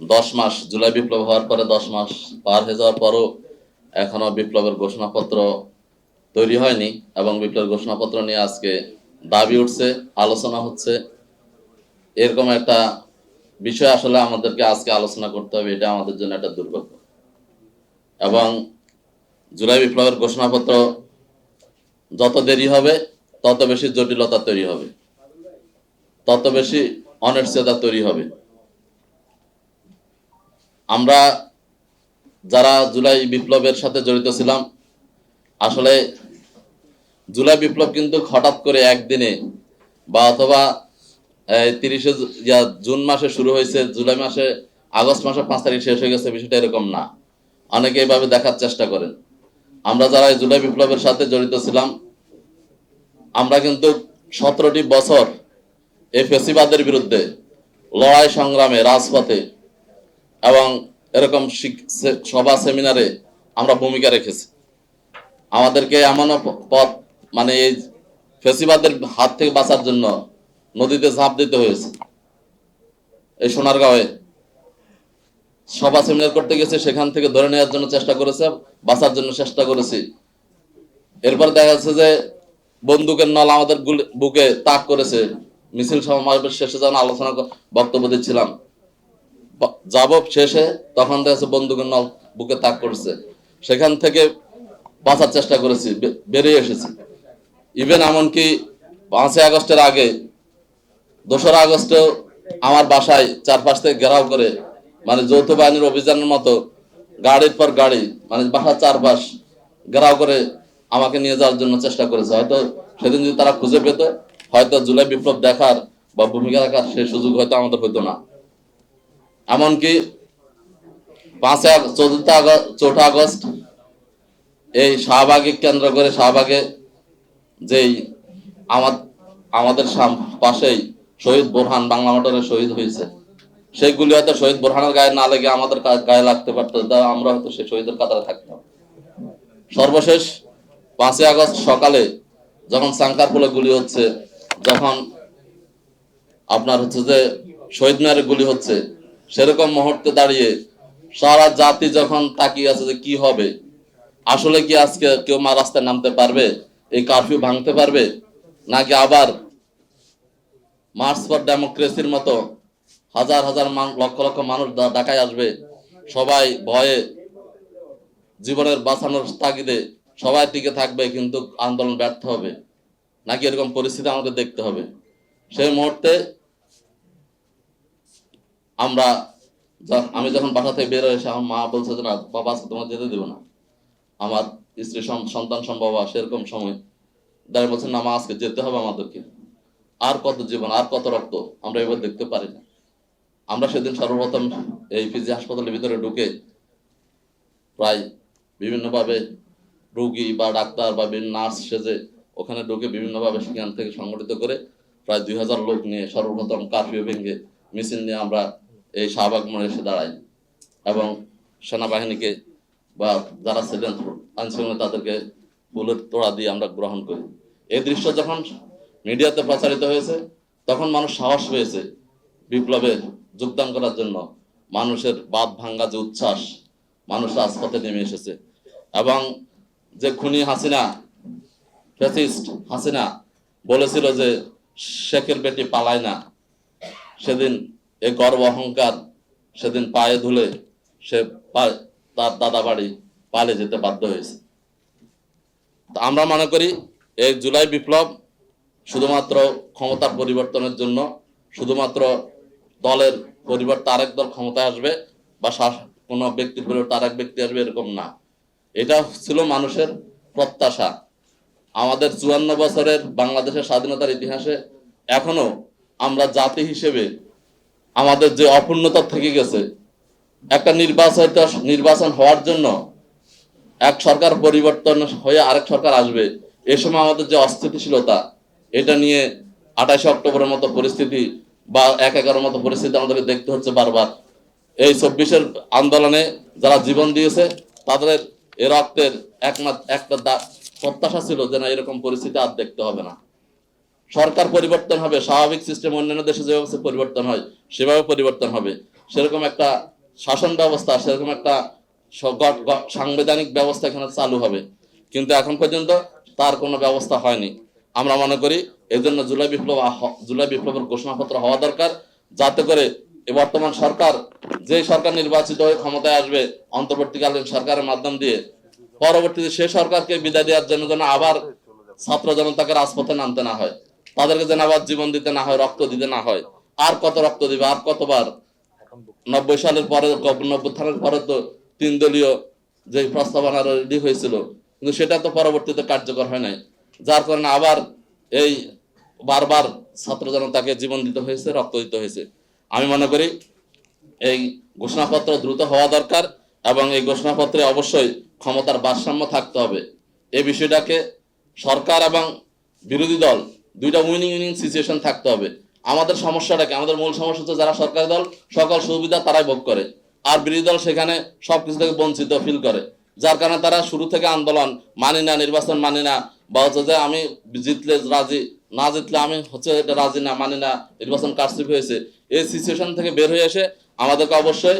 দশ মাস, জুলাই বিপ্লব হওয়ার পরে দশ মাস পার হয়ে যাওয়ার পরও এখনও বিপ্লবের ঘোষণাপত্র তৈরি হয়নি এবং বিপ্লবের ঘোষণাপত্র নিয়ে আজকে দাবি উঠছে, আলোচনা হচ্ছে। এরকম একটা বিষয় আসলে আমাদেরকে আজকে আলোচনা করতে হবে, এটা আমাদের জন্য একটা দুর্ভাগ্য। এবং জুলাই বিপ্লবের ঘোষণাপত্র যত দেরি হবে, তত বেশি জটিলতা তৈরি হবে। তত বেশি অনিশ্চয়তা তৈরি হবে। আমরা যারা জুলাই বিপ্লবের সাথে জড়িত ছিলাম, আসলে জুলাই বিপ্লব কিন্তু হঠাৎ করে একদিনে বা অথবা তিরিশে জুন মাসে শুরু হয়েছে, জুলাই মাসে, আগস্ট মাসে পাঁচ তারিখ শেষ হয়ে গেছে, বিষয়টা এরকম না। অনেকে এইভাবে দেখার চেষ্টা করেন। আমরা যারা জুলাই বিপ্লবের সাথে জড়িত ছিলাম, আমরা কিন্তু সতেরোটি বছর এই ফেসিবাদের বিরুদ্ধে লড়াই সংগ্রামে, রাজপথে এবং এরকম সভা সেমিনারে আমরা ভূমিকা রেখেছি। আমাদেরকে এমন পথ মানে এই ফেসিবাদের হাত থেকে বাঁচার জন্য নদীতে ঝাঁপ দিতে হয়েছে। এই সোনারগাঁওয়ে সভা সেমিনার করতে গেছে, সেখান থেকে ধরে নেওয়ার জন্য চেষ্টা করেছে, বাঁচার জন্য চেষ্টা করেছি। এরপর দেখা যাচ্ছে যে বন্দুকের নল আমাদের বুকে তাক করেছে। মিছিল সমাবেশ শেষে যখন আলোচনা বক্তব্য দিচ্ছিলাম ব- যাব শেষে, তখন দেখা যাচ্ছে বন্দুকের নল বুকে তাক করছে। সেখান থেকে বাঁচার চেষ্টা করেছি বেরিয়ে এসেছি। ইভেন এমনকি পাঁচই আগস্টের আগে, দোসরা আগস্টেও আমার বাসায় চারপাশ থেকে ঘেরাও করে মানে যৌথ বাহিনীর অভিযানের মতো গাড়ির পর গাড়ি মানে বাসার চারপাশ ঘেরাও করে আমাকে নিয়ে যাওয়ার জন্য চেষ্টা করেছে। হয়তো সেদিন যদি তারা খুঁজে পেত, হয়তো জুলাই বিপ্লব দেখার বা ভূমিকা রাখার সেই সুযোগ হয়তো আমাদের হতো না। এমনকি আগ- চতুর্থ আগস্ট চৌঠা আগস্ট এই শাহবাগে কেন্দ্র করে শাহবাগে যেই আমাদের পাশেই শহীদ বোরহান, বাংলা মোটরে শহীদ হয়েছে। সেইগুলি হয়তো শহীদ বোরহানের গায়ে না লেগে আমাদের গায়ে লাগতে পারতো আমরা হয়তো সেই শহীদের কাতারে থাকতাম। সর্বশেষ পাঁচই আগস্ট সকালে যখন সাংকারপুলে গুলি হচ্ছে, যখন আপনার হচ্ছে যে শহীদ মিনারে গুলি হচ্ছে সেরকম মুহূর্তে দাঁড়িয়ে সারা জাতি যখন তাকিয়ে আছে যে কি হবে, আসলে কি আজকে কেউ মা রাস্তায় নামতে পারবে? এই কারফিউ ভাঙতে পারবে? নাকি আবার মার্চ ফর ডেমোক্রেসির মতো হাজার হাজার লক্ষ লক্ষ মানুষ ঢাকায় আসবে, সবাই ভয়ে জীবনের বাঁচানোর তাগিদে সবাই টিকে থাকবে কিন্তু আন্দোলন ব্যর্থ হবে? নাকি এরকম পরিস্থিতি আমাদের দেখতে হবে? সেই মুহূর্তে আমরা আমি যখন বাসা থেকে বের হয়ে এসে আমার মা বলছে যে, না, বাবা আজকে তোমার যেতে দেবো না। আমার স্ত্রী সন্তান সম্ভব সেরকম সময় দাঁড়িয়ে বলছেন না, মা, আজকে যেতে হবে আমাদেরকে। আর কত জীবন, আর কত রক্ত আমরা এবার দেখতে পারি না। আমরা সেদিন সর্বপ্রথম এই পিজি হাসপাতালের ভিতরে ঢুকে প্রায় বিভিন্নভাবে রুগী বা ডাক্তার বা বিভিন্ন নার্স সেজে ওখানে ঢুকে বিভিন্নভাবে সেখান থেকে সংগঠিত করে প্রায় দুই হাজার লোক নিয়ে সর্বপ্রথম কারফিউ ভেঙে মিছিল নিয়ে আমরা শাহবাগ মোড়ে এসে দাঁড়াই এবং সেনাবাহিনীকে বা যারা ছিলেন আইনশৃঙ্খলা তাদেরকে ফুলের তোড়া দিয়ে আমরা গ্রহণ করি। এই দৃশ্য যখন মিডিয়াতে প্রচারিত হয়েছে, তখন মানুষ সাহস পেয়েছে বিপ্লবে যোগদান করার জন্য। মানুষের বাদ ভাঙ্গা যে উচ্ছ্বাস, মানুষ রাজপথে নেমে এসেছে। এবং যে খুনি হাসিনা, ফ্যাসিস্ট হাসিনা বলেছিল যে শেখের বেটি পালায় না, সেদিন এই গর্ব অহংকার সেদিন পায়ে ধুলে সে তার দাদা বাড়ি পালে যেতে বাধ্য হয়েছে। আমরা মনে করি এই জুলাই বিপ্লব শুধুমাত্র ক্ষমতার পরিবর্তনের জন্য, শুধুমাত্র দলের পরিবর্তে আরেক দল ক্ষমতায় আসবে বা কোনো ব্যক্তির পরিবর্তে আরেক ব্যক্তি আসবে এরকম না। এটা ছিল মানুষের প্রত্যাশা। আমাদের চুয়ান্ন বছরের বাংলাদেশের স্বাধীনতার ইতিহাসে এখনও আমরা জাতি হিসেবে আমাদের যে অপূর্ণতা থেকে গেছে, একটা নির্বাচিত, নির্বাচন হওয়ার জন্য এক সরকার পরিবর্তন হয়ে আরেক সরকার আসবে, এ সময় আমাদের যে অস্থিতিশীলতা, এটা নিয়ে আঠাশে অক্টোবরের মতো পরিস্থিতি বা এক এগারোর মতো পরিস্থিতি আমাদেরকে দেখতে হচ্ছে বারবার। এই চব্বিশের আন্দোলনে যারা জীবন দিয়েছে, তাদের এ রক্তের একমাত্র, একটা প্রত্যাশা ছিল যে না, এরকম পরিস্থিতি আর দেখতে হবে না। সরকার পরিবর্তন হবে, স্বাভাবিক সিস্টেম অন্যান্য দেশে যেভাবে পরিবর্তন হয়, সেভাবে পরিবর্তন হবে। সেরকম একটা শাসন ব্যবস্থা, সেরকম একটা সাংবিধানিক ব্যবস্থা এখানে চালু হবে। কিন্তু এখন পর্যন্ত তার কোনো ব্যবস্থা হয়নি। আমরা মনে করি এই জন্য জুলাই বিপ্লব জুলাই বিপ্লবের ঘোষণাপত্র হওয়া দরকার, যাতে করে এ বর্তমান সরকার যে সরকার নির্বাচিত হয়ে ক্ষমতায় আসবে, অন্তর্বর্তীকালীন সরকারের মাধ্যম দিয়ে, পরবর্তীতে সে সরকারকে বিদায় দেওয়ার জন্য যেন আবার ছাত্র জনতাকে রাজপথে নামতে না হয়। তাদেরকে যেন আবার জীবন দিতে না হয়, রক্ত দিতে না হয়। আর কত রক্ত দিবে? আর কতবার? নব্বই সালের পরে, নব্বই থানের পরে তো তিন দলীয় যে প্রস্তাবনা রেডি হয়েছিল, কিন্তু সেটা তো পরবর্তীতে কার্যকর হয় নাই। যার কারণে আবার এই বারবার ছাত্র জনতাকে জীবন দিতে হয়েছে, রক্ত দিতে হয়েছে। আমি মনে করি এই ঘোষণাপত্র দ্রুত হওয়া দরকার এবং এই ঘোষণাপত্রে অবশ্যই ক্ষমতার ভারসাম্য থাকতে হবে। এই বিষয়টাকে সরকার এবং বিরোধী দল দুইটা উইনিং উইনিং সিচুয়েশন থাকতে হবে। আমাদের সমস্যাটাকে আমাদের মূল সমস্যা হচ্ছে যারা সরকারি দল, সকল সুবিধা তারাই ভোগ করে। আর বিরোধী দল সেখানে সব কিছু থেকে বঞ্চিত ফিল করে। যার কারণে তারা শুরু থেকে আন্দোলন মানি না, নির্বাচন মানি না, বা হচ্ছে যে আমি জিতলে রাজি, না জিতলে আমি হচ্ছে এটা রাজি না, মানি না, নির্বাচন কারচুপি হয়েছে। এই সিচুয়েশন থেকে বের হয়ে এসে আমাদেরকে অবশ্যই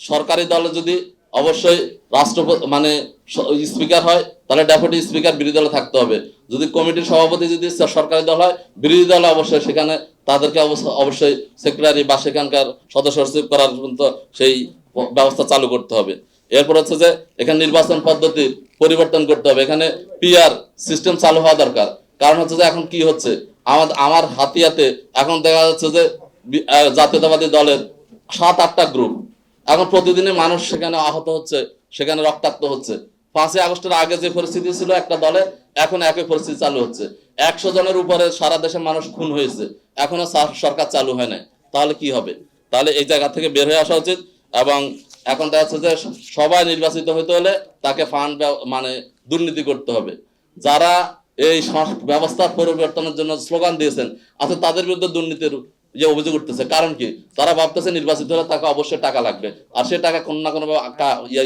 সরকারি দলে যদি অবশ্যই রাষ্ট্রপতি মানে স্পিকার হয়, তাহলে ডেপুটি স্পিকার বিরোধী দলে থাকতে হবে। যদি কমিটির সভাপতি যদি সরকারি দল হয়, বিরোধী দল অবশ্যই সেখানে তাদেরকে অবশ্য- অবশ্যই সেক্রেটারি বা সেখানকার সদস্য সচিব করার পর্যন্ত সেই ব্যবস্থা চালু করতে হবে। এরপর হচ্ছে যে, এখানে নির্বাচন পদ্ধতি পরিবর্তন করতে হবে। এখানে পিআর সিস্টেম চালু হওয়া দরকার। কারণ হচ্ছে যে এখন কি হচ্ছে? আমার আমার হাতিয়াতে এখন দেখা যাচ্ছে যে জাতীয়তাবাদী দলের সাত, আটটা গ্রুপ এখন প্রতিদিনে মানুষ সেখানে আহত হচ্ছে, সেখানে রক্তাক্ত হচ্ছে। পাঁচই আগস্টের আগে যে পরিস্থিতি ছিল একটা দলে, এখন একই পরিস্থিতি চালু হচ্ছে। একশো জনের উপরে সারা দেশের মানুষ খুন হয়েছে, এখনও সরকার চালু হয় নাই। তাহলে কি হবে? তাহলে এই জায়গা থেকে বের হয়ে আসা উচিত এবং এখন দেখা যাচ্ছে যে সবাই নির্বাচিত হতে হলে তাকে ফান্ড মানে দুর্নীতি করতে হবে। যারা এই ব্যবস্থার পরিবর্তনের জন্য স্লোগান দিয়েছেন আচ্ছা তাদের বিরুদ্ধে দুর্নীতির যে অভিযোগ উঠতেছে। কারণ কি? তারা ভাবতেছে নির্বাচিত হলে তাকে অবশ্যই টাকা লাগবে। আর সে টাকা কোনো না কোনো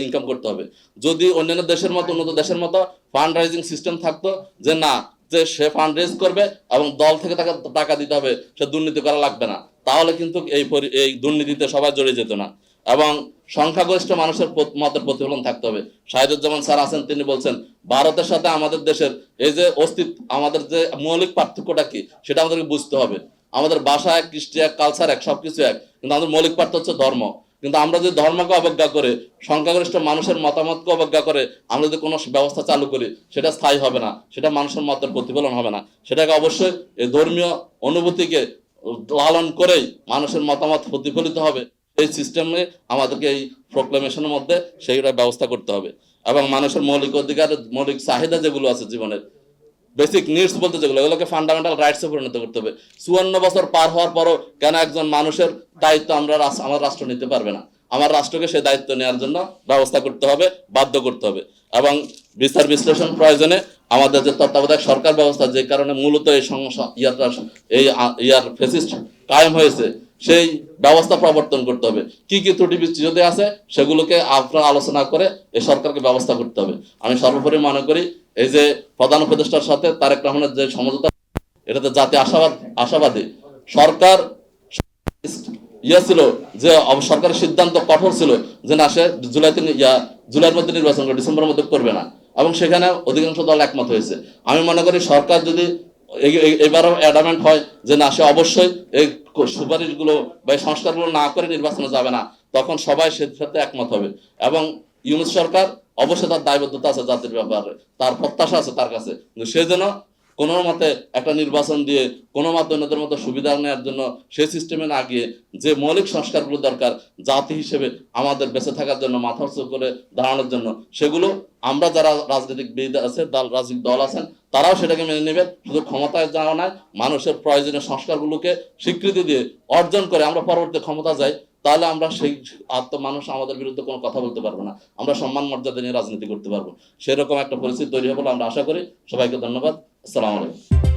ইনকাম করতে হবে। যদি অন্যান্য দেশের মতো, উন্নত দেশের মতো ফান্ড রাইজিং সিস্টেম থাকতো যে না, যে সে ফান্ড রেজ করবে এবং দল থেকে তাকে টাকা দিতে হবে, সে দুর্নীতি করা লাগবে না। তাহলে কিন্তু এই এই দুর্নীতিতে সবাই জড়িয়ে যেত না। এবং সংখ্যাগরিষ্ঠ মানুষের মতের প্রতিফলন থাকতে হবে। শাহিদুজ্জামান স্যার আছেন, তিনি বলছেন, ভারতের সাথে আমাদের দেশের এই যে অস্তিত্ব, আমাদের যে মৌলিক পার্থক্যটা কি, সেটা আমাদেরকে বুঝতে হবে। আমাদের ভাষা এক, কৃষ্টি এক কালচার এক, সবকিছু এক। কিন্তু আমাদের মৌলিক পার্থ হচ্ছে ধর্ম। কিন্তু আমরা যদি ধর্মকে অবজ্ঞা করে, সংখ্যাগরিষ্ঠ মানুষের মতামতকে অবজ্ঞা করে, আমরা যদি কোনো ব্যবস্থা চালু করি, সেটা স্থায়ী হবে না। সেটা মানুষের মতের প্রতিফলন হবে না। সেটাকে অবশ্যই এই ধর্মীয় অনুভূতিকে লালন করেই মানুষের মতামত প্রতিফলিত হবে। এই সিস্টেমে আমাদেরকে এই প্রোক্লেমেশনের মধ্যে সেইটা ব্যবস্থা করতে হবে। এবং মানুষের মৌলিক অধিকার, মৌলিক চাহিদা যেগুলো আছে জীবনের বেসিক নিডস বলতে যেগুলো, এগুলোকে ফান্ডামেন্টাল রাইটসে পরিণত করতে হবে। চুয়ান্ন বছর পার হওয়ার পরও কেন একজন মানুষের দায়িত্ব আমরা আমার রাষ্ট্র নিতে পারবে না? আমার রাষ্ট্রকে সেই দায়িত্ব নেওয়ার জন্য ব্যবস্থা করতে হবে, বাধ্য করতে হবে। এবং বিচার বিশ্লেষণ প্রয়োজনে আমাদের যে তত্ত্বাবধায়ক সরকার ব্যবস্থা, যে কারণে মূলত এই সমস্যা, ইয়ার এই ইয়ার ফেসিস্ট কায়েম হয়েছে সেই ব্যবস্থা প্রবর্তন করতে হবে। কি কি ত্রুটি যদি আছে, সেগুলোকে আপনারা আলোচনা করে এই সরকারকে ব্যবস্থা করতে হবে। আমি সর্বোপরি মনে করি, এই যে প্রধান উপদেষ্টার সাথে তারেক রহমানের যে সমঝোতা, এটাতে জাতি আশাবাদ, আশাবাদী। সরকার ইয়ে ছিল যে সরকারের সিদ্ধান্ত কঠোর ছিল যে, না, সে জুলাইতে নি- ইয়া, জুলাইয়ের মধ্যে নির্বাচন করে ডিসেম্বরের মধ্যে করবে না। এবং সেখানে অধিকাংশ দল একমত হয়েছে। আমি মনে করি সরকার যদি এবারও অ্যাডামেন্ট হয় যে না, সে অবশ্যই এই সুপারিশগুলো বা সংস্কারগুলো না করে নির্বাচনে যাবে না, তখন সবাই সে সাথে একমত হবে। এবং ইউনুস সরকার অবশ্যই তার দায়বদ্ধতা আছে জাতির ব্যাপারে, তার প্রত্যাশা আছে তার কাছে। সে যেন কোনো মতে একটা নির্বাচন দিয়ে কোনো মাধ্যমের মতো সুবিধা নেওয়ার জন্য সেই সিস্টেমে না গিয়ে যে মৌলিক সংস্কারগুলো দরকার জাতি হিসেবে আমাদের বেঁচে থাকার জন্য মাথা করে দাঁড়ানোর জন্য, সেগুলো আমরা যারা রাজনৈতিক বিদ আছে, দল, রাজনৈতিক দল আছেন তারাও সেটাকে মেনে নেবে। শুধু ক্ষমতায় যাওয়া নয় মানুষের প্রয়োজনীয় সংস্কারগুলোকে স্বীকৃতি দিয়ে অর্জন করে আমরা পরবর্তী ক্ষমতা যাই, তাহলে আমরা সেই আত্ম মানুষ আমাদের বিরুদ্ধে কোনো কথা বলতে পারব না। আমরা সম্মান মর্যাদা নিয়ে রাজনীতি করতে পারব। সেরকম একটা পরিস্থিতি তৈরি হবে আমরা আশা করি। সবাইকে ধন্যবাদ। আসসালামু আলাইকুম।